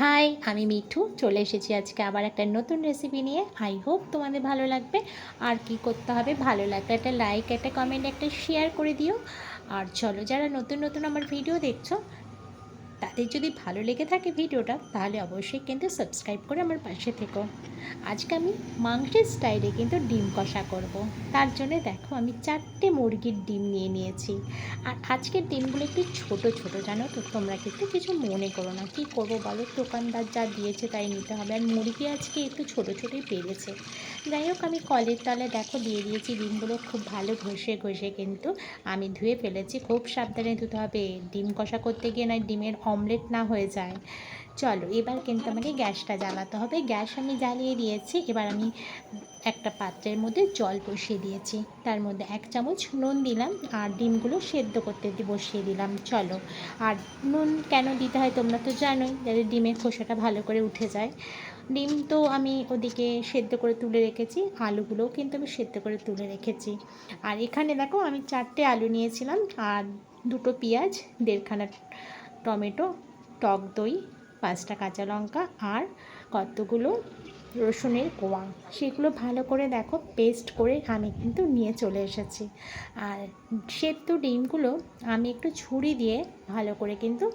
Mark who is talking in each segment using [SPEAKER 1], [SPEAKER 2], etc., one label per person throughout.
[SPEAKER 1] High আমি মিঠু। চলে এসেছি আজকে আবার একটা নতুন রেসিপি নিয়ে। আই হোপ তোমাদের ভালো লাগবে। আর কি করতে হবে? ভালো লাগলে একটা লাইক একটা কমেন্ট একটা শেয়ার করে দিও। আর চলো, যারা নতুন নতুন আমার ভিডিও দেখছ তাদের যদি ভালো লেগে থাকে ভিডিওটা, তাহলে অবশ্যই কিন্তু সাবস্ক্রাইব করে আমার পাশে থেকো। আজকে আমি মাংসের স্টাইলে কিন্তু ডিম কষা করব। তার জন্য দেখো, আমি চারটে মুরগির ডিম নিয়ে নিয়েছি। আর আজকের ডিমগুলো একটু ছোট ছোট, জানো তো? তোমরা কিন্তু কিছু মনে করো না। কী করব বলো? দোকানদার যা দিয়েছে তাই নিতে হবে। আর মুরগি আজকে একটু ছোট ছোটোই পেরেছে। যাই হোক, আমি কলের তলে দেখো দিয়ে দিয়েছি ডিমগুলো। খুব ভালো ঘষে ঘষে কিন্তু আমি ধুয়ে ফেলেছি। খুব সাবধানে ধুতে হবে। ডিম কষা করতে গিয়ে না ডিমের অমলেট না হয়ে যায়। চলো, এবার কিন্তু আমাকে গ্যাসটা জ্বালাতে হবে। গ্যাস আমি জ্বালিয়ে দিয়েছি। এবার আমি একটা পাত্রের মধ্যে জল বসিয়ে দিয়েছি। তার মধ্যে এক চামচ নুন দিলাম আর ডিমগুলো সেদ্ধ করতে বসিয়ে দিলাম। চলো, আর নুন কেন দিতে হয় তোমরা তো জানোই, যাতে ডিমের খোসাটা ভালো করে উঠে যায়। ডিম তো আমি ওদিকে সেদ্ধ করে তুলে রেখেছি। আলুগুলোও কিন্তু আমি সেদ্ধ করে তুলে রেখেছি। আর এখানে দেখো, আমি চারটে আলু নিয়েছিলাম আর দুটো পেঁয়াজ, দেড়খানা টমেটো, টক দই, পাঁচটা কাঁচা লঙ্কা আর কতগুলো রসুনের কোয়া। সেগুলো ভালো করে দেখো পেস্ট করে আমি কিন্তু নিয়ে চলে এসেছি। আর সেদ্ধ ডিমগুলো আমি একটু ছুরি দিয়ে ভালো করে কিন্তু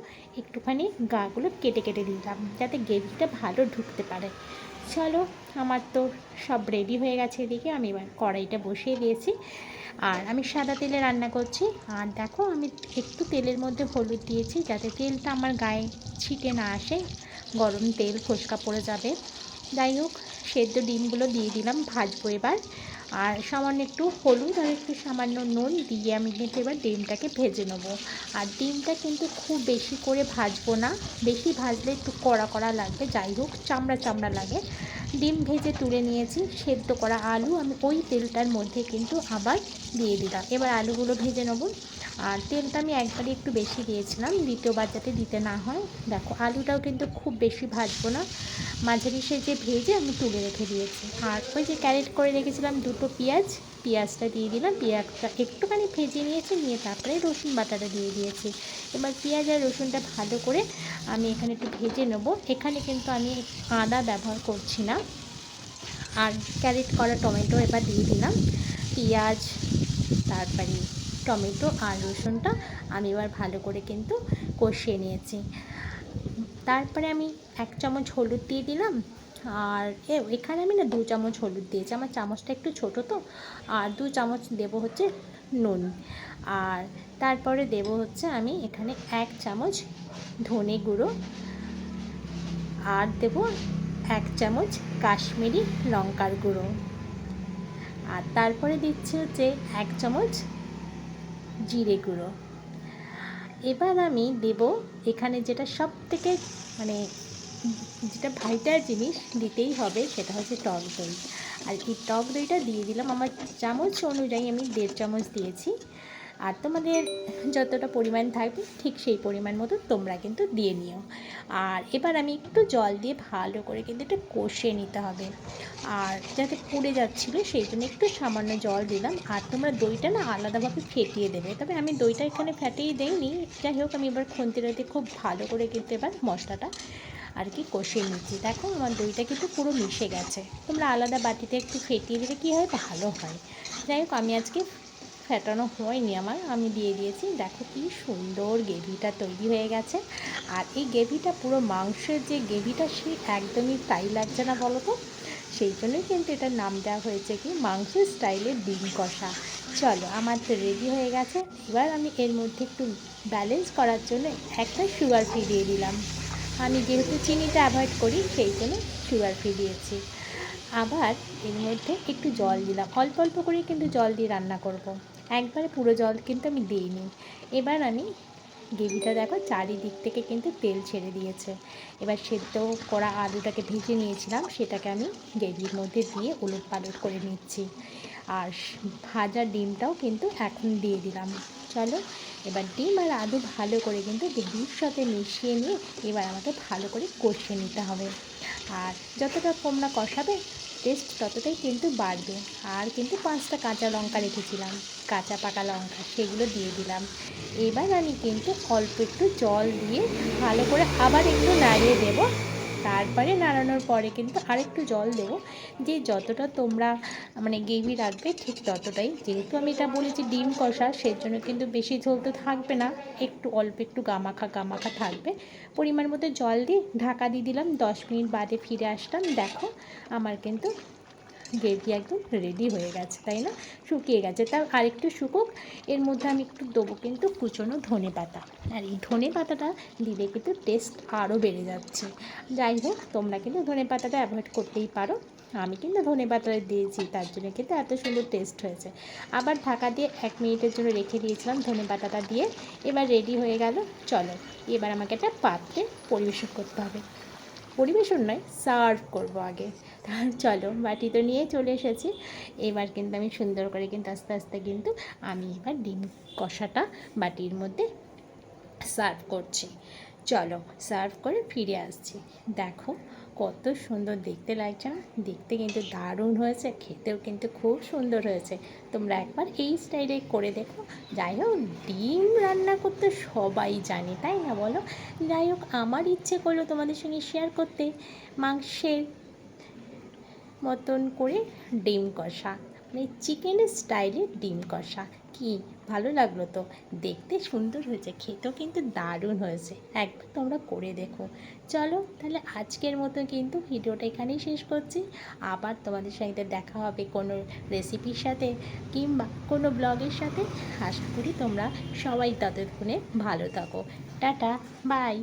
[SPEAKER 1] একটুখানি গাগুলো কেটে কেটে দিলাম, যাতে গ্রেভিটা ভালো ঢুকতে পারে। চলো, আমার তো সব রেডি হয়ে গেছে এদিকে, আমি এবার কড়াইটা বসিয়ে দিয়েছি। আর আমি সাদা তেলে রান্না করছি। আর দেখো, আমি একটু তেলের মধ্যে হলুদ দিয়েছি যাতে তেলটা আমার গায়ে ছিটে না আসে। গরম তেল, ফসকা পড়ে যাবে। যাই হোক, সেদ্ধ ডিমগুলো দিয়ে দিলাম ভাজবো এবার। আর সামান্য একটু হলুদ আর একটু সামান্য নুন দিয়ে আমি কিন্তু এবার ডিমটাকে ভেজে নেব। আর ডিমটা কিন্তু খুব বেশি করে ভাজবো না। বেশি ভাজলে একটু কড়া কড়া লাগবে। যাই হোক, চামড়া চামড়া লাগে। ডিম ভেজে তুলে নিয়েছি, সেদ্ধ করা আলু আমি ওই তেলটার মধ্যে কিন্তু আবার দিয়ে দিলাম। এবার আলুগুলো ভেজে নেব। আর তেলটা আমি একবারই একটু বেশি দিয়েছিলাম দ্বিতীয়বার যাতে দিতে না হয়। দেখো, আলুটাও কিন্তু খুব বেশি ভাজবো না। মাঝারি যে ভেজে আমি তুলে রেখে দিয়েছি। আর ওই যে ক্যারেট করে রেখেছিলাম দুটো পেঁয়াজ, পেঁয়াজটা দিয়ে দিলাম পেঁয়াজটা একটুখানি ভেজে নিয়েছি, নিয়ে তারপরে রসুন বাটাটা দিয়ে দিয়েছি। এবার পেঁয়াজ আর রসুনটা ভালো করে আমি এখানে একটু ভেজে নেব। এখানে কিন্তু আমি আদা ব্যবহার করছি না। আর ক্যারেট করা টমেটো এবার দিয়ে দিলাম। পেঁয়াজ, তারপরে টমেটো আর রসুনটা আমি এবার ভালো করে কিন্তু কষিয়ে নিয়েছি। তারপরে আমি এক চামচ হলুদ দিয়ে দিলাম। আর এ, এখানে আমি না দু চামচ হলুদ দিয়েছি। আমার চামচটা একটু ছোট তো। আর দু চামচ দেব হচ্ছে নুন। আর তারপরে দেব হচ্ছে আমি এখানে এক চামচ ধনে গুঁড়ো। আর দেব এক চামচ কাশ্মীরি লঙ্কার গুঁড়ো। আর তারপরে দিচ্ছি হচ্ছে এক চামচ জিরে গুঁড়ো। এবার আমি দেব এখানে যেটা সব থেকে মানে যেটা ভাইটার জিনিস দিতেই হবে সেটা হচ্ছে টক দই। আর এই টক দইটা দিয়ে দিলাম। আমার চামচ অনুযায়ী আমি দেড় চামচ দিয়েছি। আর তোমাদের যতটা পরিমাণ থাকবে, ঠিক সেই পরিমাণ মতো তোমরা কিন্তু দিয়ে নিও। আর এবার আমি একটু জল দিয়ে ভালো করে কিন্তু এটা কষিয়ে নিতে হবে। আর যাতে পুড়ে যাচ্ছিল, সেই জন্য একটু সামান্য জল দিলাম। আর তোমরা দইটা না আলাদাভাবে ফেটিয়ে দেবে। তবে আমি দইটা এখানে ফেটিয়ে দেইনি। যাই হোক, আমি এবার খুন্তিটাতে খুব ভালো করে কিন্তু এবার মশলাটা আর কি কষিয়ে নিচ্ছি। দেখো, আমার দইটা কিন্তু পুরো মিশে গেছে। তোমরা আলাদা বাটিতে একটু ফেটিয়ে দিলে কী হয়? ভালো হয়। যাই হোক, আমি আজকে ফেটানো হয়নি আমার, আমি দিয়ে দিয়েছি। দেখো কি সুন্দর গ্রেভিটা তৈরি হয়ে গেছে। আর এই গ্রেভিটা পুরো মাংসের যে গ্রেভিটা, সে একদমই তাই লাগছে না বলো তো? সেই জন্যই কিন্তু এটার নাম দেওয়া হয়েছে কি মাংসের স্টাইলে ডিম কষা। চলো, আমার তো রেডি হয়ে গেছে। এবার আমি এর মধ্যে একটু ব্যালেন্স করার জন্য একটা সুগার ফ্রি দিয়ে দিলাম। আমি যেহেতু চিনিটা অ্যাভয়েড করি, সেই জন্য সুগার ফ্রি দিয়েছি। আবার এর মধ্যে একটু জল দিলাম। অল্প অল্প করে কিন্তু জল দিয়ে রান্না করব। একবারে পুরো জল কিন্তু আমি দিইনি। এবার আমি গ্রেভিটা দেখো চারিদিক থেকে কিন্তু তেল ছেড়ে দিয়েছে। এবার সেদ্ধ করা আলুটাকে ভেজে নিয়েছিলাম, সেটাকে আমি গ্রেভির মধ্যে দিয়ে উলট পালট করে নিচ্ছি। আর ভাজা ডিমটাও কিন্তু এখন দিয়ে দিলাম। চলো, এবার ডিম আর আলু ভালো করে কিন্তু গ্রেভির সাথে মিশিয়ে নিয়ে এবার আমাকে ভালো করে কষিয়ে নিতে হবে। আর যতটা তোমরা কষাবে টেস্ট ততটাই কিন্তু বাড়বে। আর কিন্তু পাঁচটা কাঁচা লঙ্কা রেখেছিলাম, কাঁচা পাকা লঙ্কা সেগুলো দিয়ে দিলাম। এবার আমি কিন্তু অল্প একটু জল দিয়ে ভালো করে আবার একটু নাড়িয়ে দেবো। তারপরে নাড়ানোর পরে কিন্তু আরেকটু জল দেবো। যে যতটা তোমরা মানে গ্রেভি রাখবে ঠিক ততটাই। যেহেতু আমি এটা বলেছি ডিম কষা, সেজন্য কিন্তু বেশি ঝোল তো থাকবে না। একটু অল্প একটু গামাখা গামাখা থাকবে। পরিমাণ মতো জল দিয়ে ঢাকা দিয়ে দিলাম। দশ মিনিট বাদে ফিরে আসলাম। দেখো, আমার কিন্তু গ্রেভি একদম রেডি হয়ে গেছে, তাই না? শুকিয়ে গেছে। তার আরেকটু শুকুক, এর মধ্যে আমি একটু দেবো কিন্তু কুচনো ধনে পাতা। আর এই ধনে পাতাটা দিলে কিন্তু টেস্ট আরও বেড়ে যাচ্ছে। যাই হোক, তোমরা কিন্তু ধনে পাতাটা অ্যাভয়েড করতেই পারো। আমি কিন্তু ধনে পাতাটা দিয়েছি, তার জন্য কিন্তু এত সুন্দর টেস্ট হয়েছে। আবার ঢাকা দিয়ে এক মিনিটের জন্য রেখে দিয়েছিলাম ধনে পাতাটা দিয়ে। এবার রেডি হয়ে গেল, চলো। এবার আমাকে একটা পাত্রে পরিবেশন করতে হবে। পরিবেশন নয় সার্ভ করব আগে। তা চলো, বাটি তো নিয়ে চলে এসেছি। এবার কিন্তু আমি সুন্দর করে কিন্তু আস্তে আস্তে কিন্তু আমি এবার ডিম কষাটা বাটির মধ্যে সার্ভ করছি। চলো সার্ভ করে ফিরে আসছি। দেখো কত সুন্দর দেখতে লাগছে না? দেখতে কিন্তু দারুণ হয়েছে, খেতেও কিন্তু খুব সুন্দর হয়েছে। তোমরা একবার এই স্টাইলে করে দেখো। যাই হোক, ডিম রান্না করতে সবাই জানে, তাই না বলো? যাই হোক, আমার ইচ্ছে করল তোমাদের সঙ্গে শেয়ার করতে। মাংসের মতন করে ডিম কষা। মানে চিকেনের স্টাইলে ডিম কষা কি ভালো লাগল তো? দেখতে সুন্দর হয়েছে, খেতেও কিন্তু দারুণ হয়েছে। একবার তোমরা করে দেখো। চলো তাহলে আজকের মতো কিন্তু ভিডিওটা এখানেই শেষ করছি। আবার তোমাদের সঙ্গে দেখা হবে কোনো রেসিপির সাথে কিংবা কোনো ব্লগের সাথে। আশা করি তোমরা সবাই ততক্ষণে ভালো থাকো। Tata bye